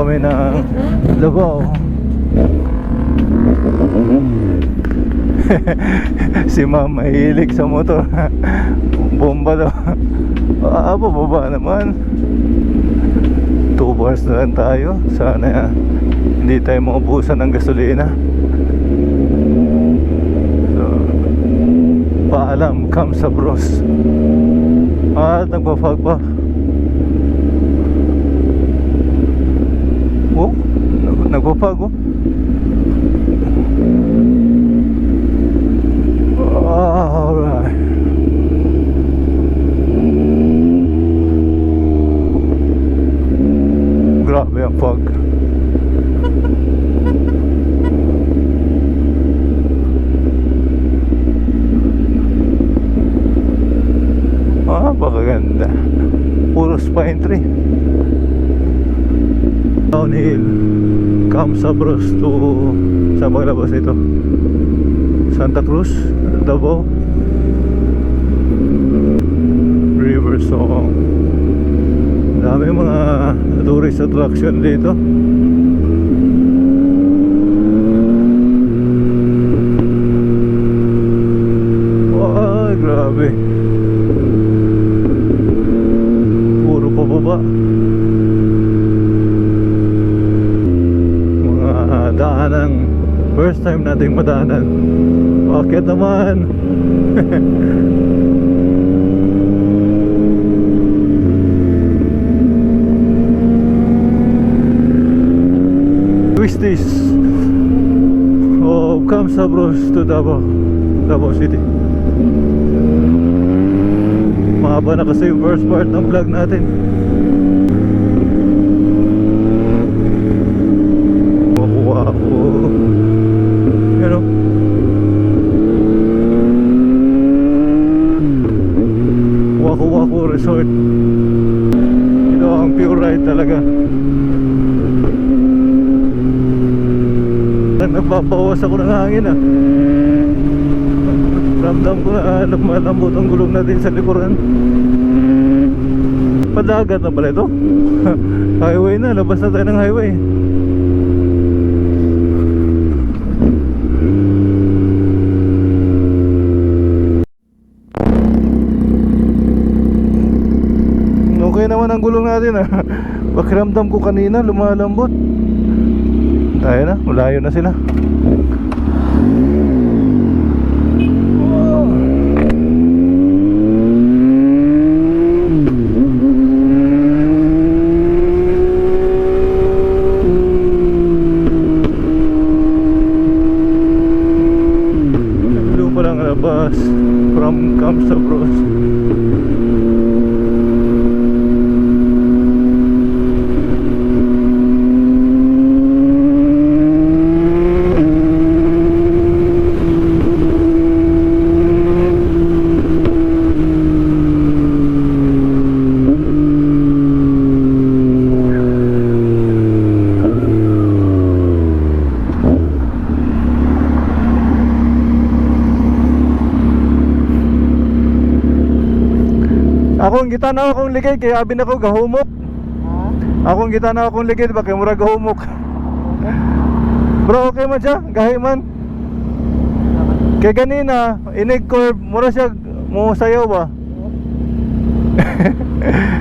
Kami ng Davao. si ma'am mahilig sa motor. Bomba daw. Ah, bababa naman. 2 bars na lang tayo. Sana hindi tayo maubusan ng gasolina. So, paalam, come sa bros. Ah, nagpa-fog pa. Oh. Alright. Grabe ang fog. Ah, baka ganda. Puro spine tree. Downhill. Kamsabros to sa maglabas ito. Santa Cruz, Davao. River Song. Dami mga tourist attraction dito. Ay, grabe. Puro pababa. Mga daanang first time nating madaanan. Bakit naman? Twisties of Kamsabros to Davao Davao City Mahaba na kasi yung first part ng vlog natin Resort. Ito ang pure ride talaga. Nagpapawas ako ng hangin ah. Ramdam ko na ah, lumalambot ang gulong natin sa likuran. Padagat na pala ito. Highway na, labas na tayo ng highway Okay naman ang gulong natin ah. Pakiramdam ko kanina lumalambot. Tayo na, malayo na sila. Labas from Kamsabros Akong gitanaw akong ligay kaya abin ako gahumok. Akong gitanaw akong ligay ba kay mura gahumok. Bro, okay man siya? Gahi man. Kay ganina, inig curve, mura siya mo sayaw ba?